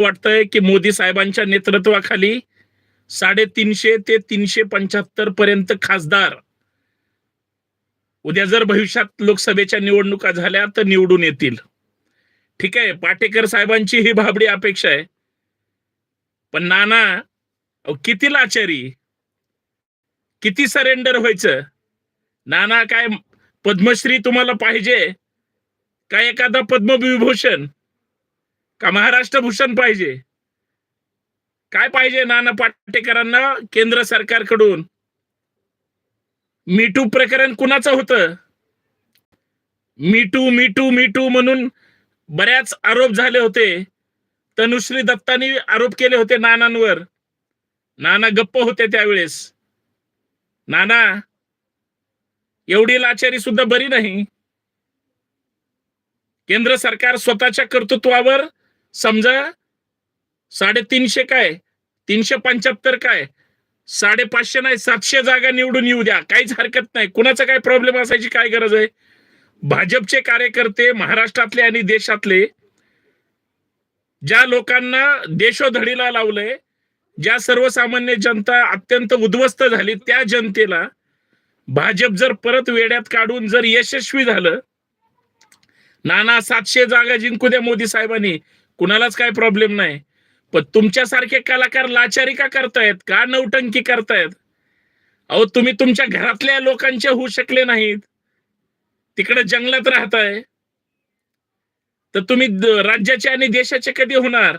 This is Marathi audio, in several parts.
वाटतंय की मोदी साहेबांच्या नेतृत्वाखाली साडेतीनशे ते तीनशे पंच्याहत्तर पर्यंत खासदार उद्या जर भविष्यात लोकसभेच्या निवडणुका झाल्या तर निवडून येतील. ठीक आहे पाटेकर साहेबांची ही भाबडी अपेक्षा आहे. पण नाना अहो, किती लाचारी. किती सरेंडर व्हायचं. नाना काय पद्मश्री तुम्हाला पाहिजे? काय एखादा पद्मविभूषण? का महाराष्ट्र भूषण पाहिजे? काय पाहिजे नाना पाटेकरांना केंद्र सरकारकडून? मीटू प्रकरण कुणाचं होतं? मीटू मीटू मीटू म्हणून बऱ्याच आरोप झाले होते. तनुश्री दत्तानी आरोप केले होते नानांवर. नाना गप्प होते त्यावेळेस. नाना एवढी लाचारी सुद्धा बरी नाही. केंद्र सरकार स्वतःच्या कर्तृत्वावर समजा साडेतीनशे काय? तीनशे पंच्याहत्तर काय? साडेपाचशे नाही सातशे जागा निवडून येऊ द्या. काहीच हरकत नाही. कुणाचा काय प्रॉब्लेम असायची काय गरज आहे? भाजपचे कार्यकर्ते महाराष्ट्रातले आणि देशातले ज्या लोकांना देशोधडीला लावलंय ज्या सर्वसामान्य जनता अत्यंत उद्ध्वस्त झाली त्या जनतेला भाजप जर परत वेड्यात काढून जर यशस्वी झालं नाना सातशे जागा जिंकू द्या मोदी साहेबांनी. कुणालाच काय प्रॉब्लेम नाही. पण तुमच्यासारखे कलाकार लाचारी का करतायत? का नौटंकी करतायत? अहो तुम्ही तुमच्या घरातल्या लोकांचे होऊ शकले नाहीत. तिकडे जंगलात राहताय. तर तुम्ही राज्याचे आणि देशाचे कधी होणार?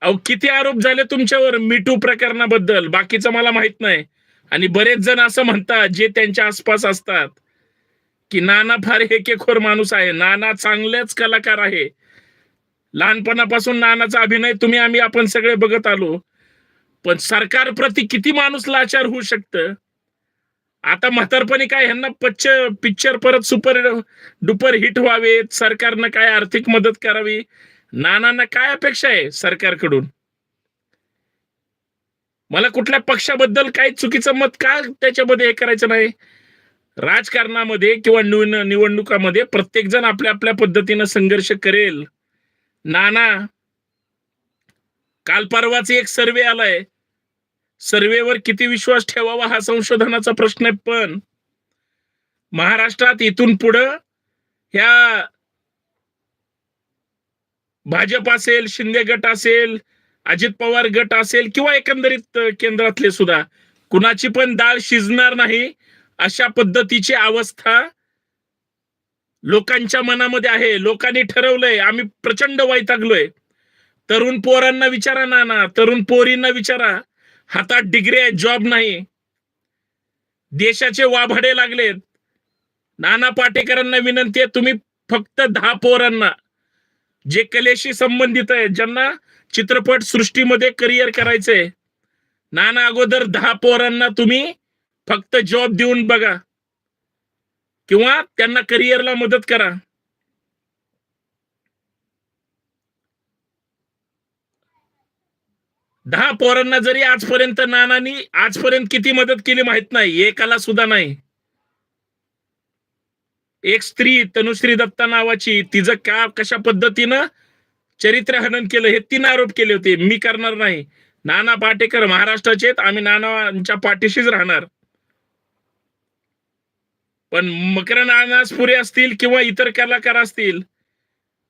अहो किती आरोप झाले तुमच्यावर मिटू प्रकरणाबद्दल? बाकीचं मला माहीत नाही. आणि बरेच जण असं म्हणतात जे त्यांच्या आसपास असतात. की नाना फार हेकेखोर माणूस आहे. नाना चांगलेच कलाकार आहे. लहानपणापासून नानाचा अभिनय तुम्ही आम्ही आपण सगळे बघत आलो. पण सरकार प्रति किती माणूस लाचार होऊ शकतं? आता म्हातारपणी काय ह्यांना पच्च पिक्चर परत सुपर डुपर हिट व्हावेत सरकारनं काय आर्थिक मदत करावी? नानांना काय अपेक्षा आहे सरकारकडून? मला कुठल्या पक्षाबद्दल काही चुकीचं मत का त्याच्यामध्ये हे करायचं नाही? राजकारणामध्ये किंवा निवडणुकामध्ये प्रत्येक जण आपल्या आपल्या पद्धतीनं संघर्ष करेल. नाना काल परवाच एक सर्वे आलाय. सर्वेवर किती विश्वास ठेवावा हा संशोधनाचा प्रश्न आहे पण महाराष्ट्रात इथून पुढं ह्या भाजप असेल शिंदे गट असेल अजित पवार गट असेल किंवा एकंदरीत केंद्रातले सुद्धा कुणाची पण डाळ शिजणार नाही अशा पद्धतीची अवस्था लोकांच्या मनामध्ये आहे लोकांनी ठरवलंय आम्ही प्रचंड वैतागलोय. तरुण पोरांना विचारा ना ना तरुण पोरींना विचारा. हातात डिग्री आहे जॉब नाही. देशाचे वाभाडे लागलेत. नाना पाटेकरांना विनंती आहे तुम्ही फक्त दहा पोरांना जे कलेशी संबंधित आहे ज्यांना चित्रपट सृष्टीमध्ये करिअर करायचंय. नाना अगोदर दहा पोरांना तुम्ही फक्त जॉब देऊन बघा. किंवा त्यांना करिअरला मदत करा. दहा पोरांना जरी आजपर्यंत नानानी आजपर्यंत किती मदत केली माहीत नाही. एकाला सुद्धा नाही. एक स्त्री तनुश्री दत्ता नावाची तिचं का कशा पद्धतीनं चरित्र हनन केलं हे तीन आरोप केले होते. मी करणार नाही. नाना पाटेकर महाराष्ट्राचे आहेत. आम्ही नानांच्या पाठीशीच राहणार. पण मकर नानासपुरे असतील किंवा इतर कलाकार असतील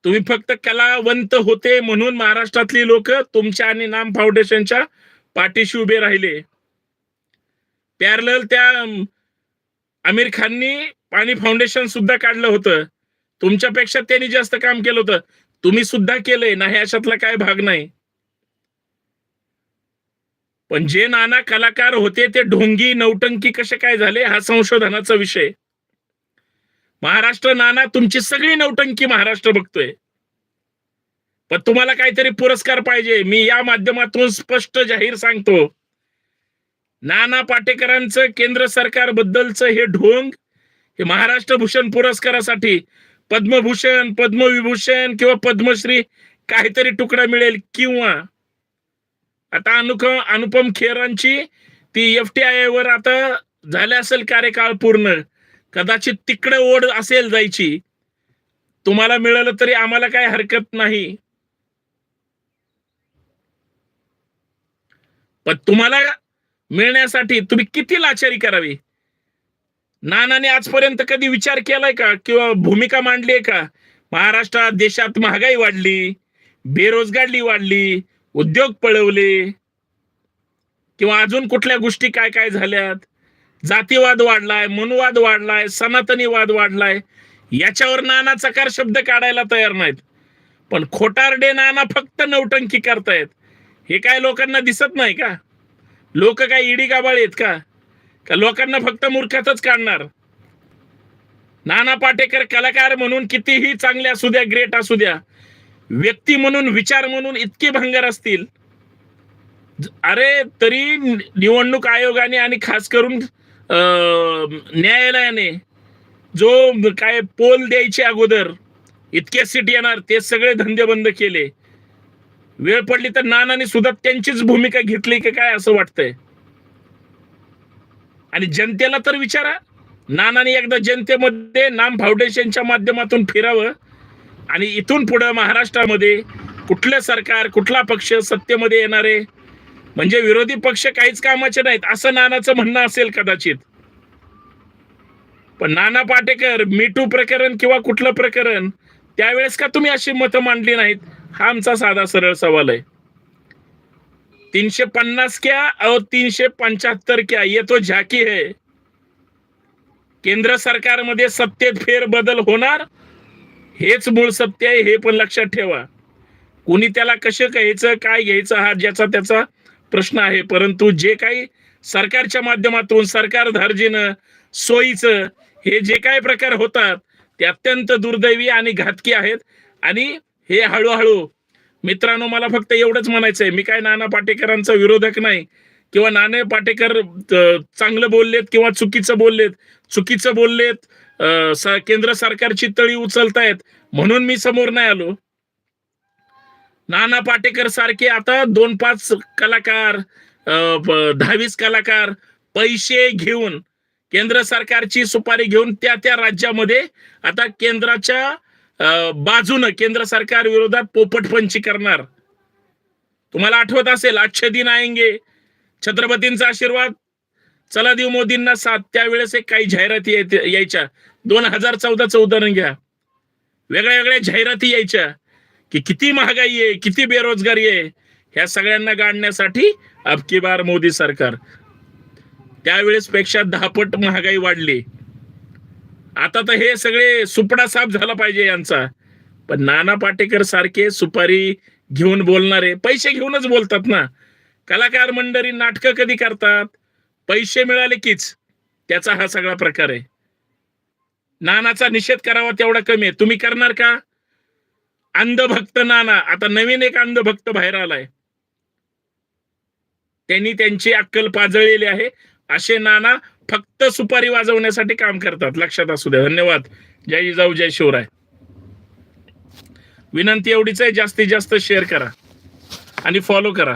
तुम्ही फक्त कलावंत होते म्हणून महाराष्ट्रातली लोक तुमच्या आणि नाम फाउंडेशनच्या पाठीशी उभे राहिले. पॅरल त्या आमिर खाननी पाणी फाउंडेशन सुद्धा काढलं होतं. तुमच्यापेक्षा त्यांनी जास्त काम केलं होतं. तुम्ही सुद्धा केलंय ना अशातला काय भाग नाही. पण जे नाना कलाकार होते ते ढोंगी नौटंकी कसे काय झाले हा संशोधनाचा विषय. महाराष्ट्र नाना तुमची सगळी नौटंकी महाराष्ट्र बघतोय. पण तुम्हाला काहीतरी पुरस्कार पाहिजे. मी या माध्यमातून स्पष्ट जाहीर सांगतो. नाना पाटेकरांचं केंद्र सरकार बद्दलचं हे ढोंग हे महाराष्ट्र भूषण पुरस्कारासाठी पद्मभूषण पद्मविभूषण किंवा पद्मश्री काहीतरी तुकडा मिळेल किंवा आता अनुक अनुपम खेरांची ती एफ टी आय वर आता झाले असेल कार्यकाळ पूर्ण. कदाचित तिकडे ओढ असेल जायची. तुम्हाला मिळालं तरी आम्हाला काय हरकत नाही. पण तुम्हाला मिळण्यासाठी तुम्ही किती लाचारी करावी? नानाने आजपर्यंत कधी विचार केलाय का? किंवा भूमिका मांडली आहे का? महाराष्ट्रात देशात महागाई वाढली बेरोजगारी वाढली उद्योग पळवले. किंवा अजून कुठल्या गोष्टी काय काय झाल्यात? जातीवाद वाढलाय मनुवाद वाढलाय सनातनीवाद वाढलाय याच्यावर नाना चकार शब्द काढायला तयार नाहीत. पण खोटारडे नाना फक्त नौटंकी करतायत. हे काय लोकांना दिसत नाही का? लोक काय इडी गाबाळ आहेत का? का लोकांना फक्त मूर्खातच काढणार? नाना पाटेकर कलाकार म्हणून कितीही चांगले असू द्या ग्रेट असू द्या व्यक्ती म्हणून विचार म्हणून इतके भंगार असतील. अरे तरी निवडणूक आयोगाने आणि खास करून न्यायालयाने जो काय पोल द्यायचे अगोदर इतके सीट येणार ते सगळे धंदे बंद केले. वेळ पडली तर नानाने सुद्धा त्यांचीच भूमिका घेतली की काय असं वाटतंय? आणि जनतेला तर विचारा नानाने एकदा जनतेमध्ये नाम फाउंडेशनच्या माध्यमातून फिरावं आणि इथून पुढं महाराष्ट्रामध्ये कुठलं सरकार कुठला पक्ष सत्तेमध्ये येणारे म्हणजे विरोधी पक्ष काहीच कामाचे नाहीत असं नानाचं म्हणणं असेल कदाचित. पण नाना पाटेकर मीटू प्रकरण किंवा कुठलं प्रकरण त्यावेळेस का तुम्ही अशी मतं मांडली नाहीत? हा आमचा साधा सरळ सवाल आहे. तीनशे पन्नास क्या और तीनशे पंच्याहत्तर क्या? ये तो झाकी है. केंद्र सरकारमध्ये सत्तेत फेरबदल होणार? हेच मूळ सत्य आहे हे पण लक्षात ठेवा. कुणी त्याला कसं घ्यायचं काय घ्यायचं हा ज्याचा त्याचा प्रश्न आहे. परंतु जे काही सरकारच्या माध्यमातून सरकार धार्जीनं सोयीचं हे जे काय प्रकार होतात ते अत्यंत दुर्दैवी आणि घातकी आहेत. आणि हे हळूहळू मित्रांनो मला फक्त एवढंच म्हणायचं आहे मी काय नाना पाटेकरांचा विरोधक नाही किंवा नाना पाटेकर चांगलं बोललेत किंवा चुकीचं बोललेत. चुकीचं बोललेत स- केंद्र सरकारची तळी उचलतायत. म्हणून मी समोर नाही आलो. नाना पाटेकर सारखे आता दोन पाच कलाकार अं, दहावीस कलाकार पैसे घेऊन केंद्र सरकारची सुपारी घेऊन त्या त्या राज्यामध्ये आता केंद्राच्या अं, बाजूनं केंद्र सरकार विरोधात पोपटपंची करणार. तुम्हाला आठवत असेल अच्छे दिन आएंगे छत्रपतींचा आशीर्वाद चला देऊ मोदींना साथ त्यावेळेस एक काही जाहिराती येत- यायच्या. दोन हजार चौदाचं उदाहरण घ्या. वेगळ्या वेगळ्या जाहिराती यायच्या. की किती महागाई आहे किती बेरोजगारी आहे ह्या सगळ्यांना गाडण्यासाठी अबकी बार मोदी सरकार. त्यावेळेस पेक्षा दहापट महागाई वाढली. आता तर हे सगळे सुपडा साफ झाला पाहिजे यांचा. पण नाना पाटेकर सारखे सुपारी घेऊन बोलणारे पैसे घेऊनच बोलतात ना. कलाकार मंडळी नाटकं कधी करतात? पैसे मिळाले कीच. त्याचा हा सगळा प्रकार आहे. नानाचा निषेध करावा तेवढा कमी आहे. तुम्ही करणार का? अंधभक्त नाना. आता नवीन एक अंधभक्त बाहेर आलाय. त्यांनी त्यांची अक्कल पाजळलेली आहे. असे नाना फक्त सुपारी वाजवण्यासाठी काम करतात. लक्षात असू द्या. धन्यवाद. जय जिजाऊ जय शिवराय. विनंती एवढीच आहे. जास्तीत जास्त शेअर करा. आणि फॉलो करा.